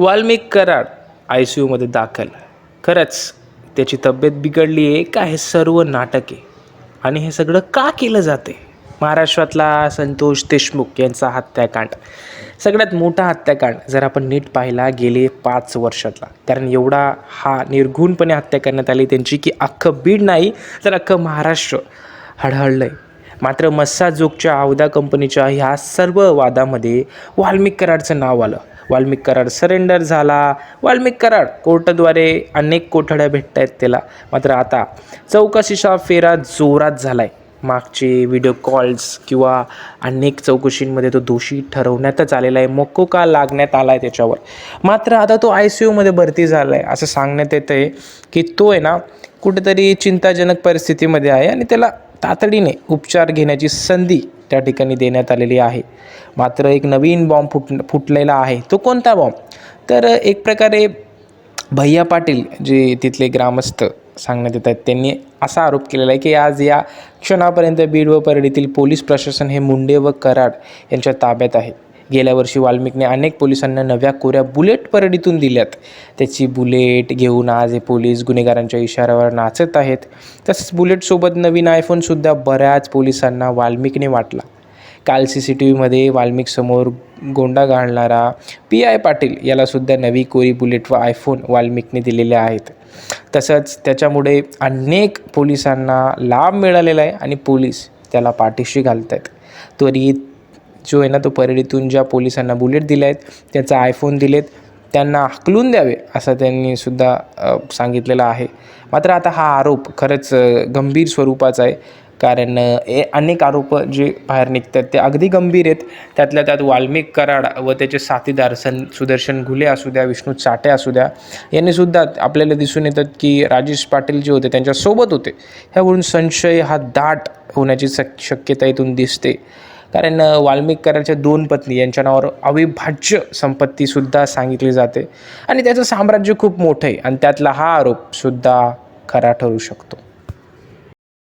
Valmik Karad I C यूमध्ये दाखल. खरंच त्याची तब्येत बिघडली आहे का हे सर्व नाटक आहे. आणि हे सगळं का केलं जाते? महाराष्ट्रातला संतोष देशमुख यांचा हत्याकांड. सगळ्यात मोठा हत्याकांड जर आपण नीट पाहिला गेले पाच वर्षातला कारण एवढा हा निर्घुणपणे हत्या करण्यात आली त्यांची की अख्खं बीड नाही तर अख्खं महाराष्ट्र हळहळलं आहे मात्र मस्साजोगच्या आवदा कंपनीच्या ह्या सर्व वादामध्ये वाल्मिक कराडचं नाव आलं. वाल्मिक कराड सरेंडर झाला. वाल्मिक कराड कोर्टाद्वारे अनेक कोठड्या भेटत आहेत त्याला. मात्र आता चौकशीचा फेरा जोरात झाला आहे मागचे व्हिडिओ कॉल्स किंवा अनेक चौकशींमध्ये तो दोषी ठरवण्यातच आलेला आहे. मोको का लागण्यात आला आहे त्याच्यावर? मात्र आता तो आय सी यूमध्ये भरती झाला आहे असं सांगण्यात येतं आहे की तो आहे ना कुठेतरी चिंताजनक परिस्थितीमध्ये आहे आणि त्याला तातडीने उपचार घेण्याची संधी त्या ठिकाणी देण्यात आलेली आहे. मात्र एक नवीन बॉम्ब फुट फुटलेला आहे. तो कोणता बॉम्ब तर एक प्रकारे भैया पाटील जे तिथले ग्रामस्थ सांगण्यात येत आहेत त्यांनी असा आरोप केलेला आहे की आज या क्षणापर्यंत बीड व परळीतील पोलीस प्रशासन हे मुंडे व कराड यांच्या ताब्यात आहे. गेल्या वर्षी वाल्मिकने अनेक पोलिसांना नव्या कोऱ्या बुलेट परडीतून दिल्यात. त्याची बुलेट घेऊन आज हे पोलीस गुन्हेगारांच्या इशाऱ्यावर नाचत आहेत. तसंच बुलेटसोबत नवीन आयफोनसुद्धा बऱ्याच पोलिसांना वाल्मिकने वाटला. काल सी सी टी व्हीमध्ये वाल्मिकसमोर गोंडा घालणारा पी आय पाटील यालासुद्धा नवी कोरी बुलेट व आयफोन वाल्मिकने दिलेले आहेत. तसंच त्याच्यामुळे अनेक पोलिसांना लाभ मिळालेला आहे आणि पोलीस त्याला पाठीशी घालत आहेत त्वरित जो आहे ना तो परळीतून ज्या पोलिसांना बुलेट दिले आहेत त्याचा आयफोन दिलेत त्यांना हकलून द्यावे असं त्यांनी सुद्धा सांगितलेलं आहे. मात्र आता हा आरोप खरंच गंभीर स्वरूपाचा आहे. कारण हे अनेक आरोप जे बाहेर निघतात ते अगदी गंभीर आहेत. त्यातल्या त्यात वाल्मिक कराड व त्याचे साथीदार सन सुदर्शन घुले असू द्या विष्णू चाटे असू द्या यांनी सुद्धा आपल्याला दिसून येतात की राजेश पाटील जे होते त्यांच्यासोबत होते. ह्यावरून संशय हा दाट होण्याची शक शक्यता इथून दिसते. कारण अ, वाल्मिक दोन पत्नी यांच्या नावावर अविभाज्य संपत्तीसुद्धा सांगितली जाते. आणि त्याचं साम्राज्य खूप मोठं आहे आणि त्यातला हा आरोपसुद्धा खरा ठरू शकतो.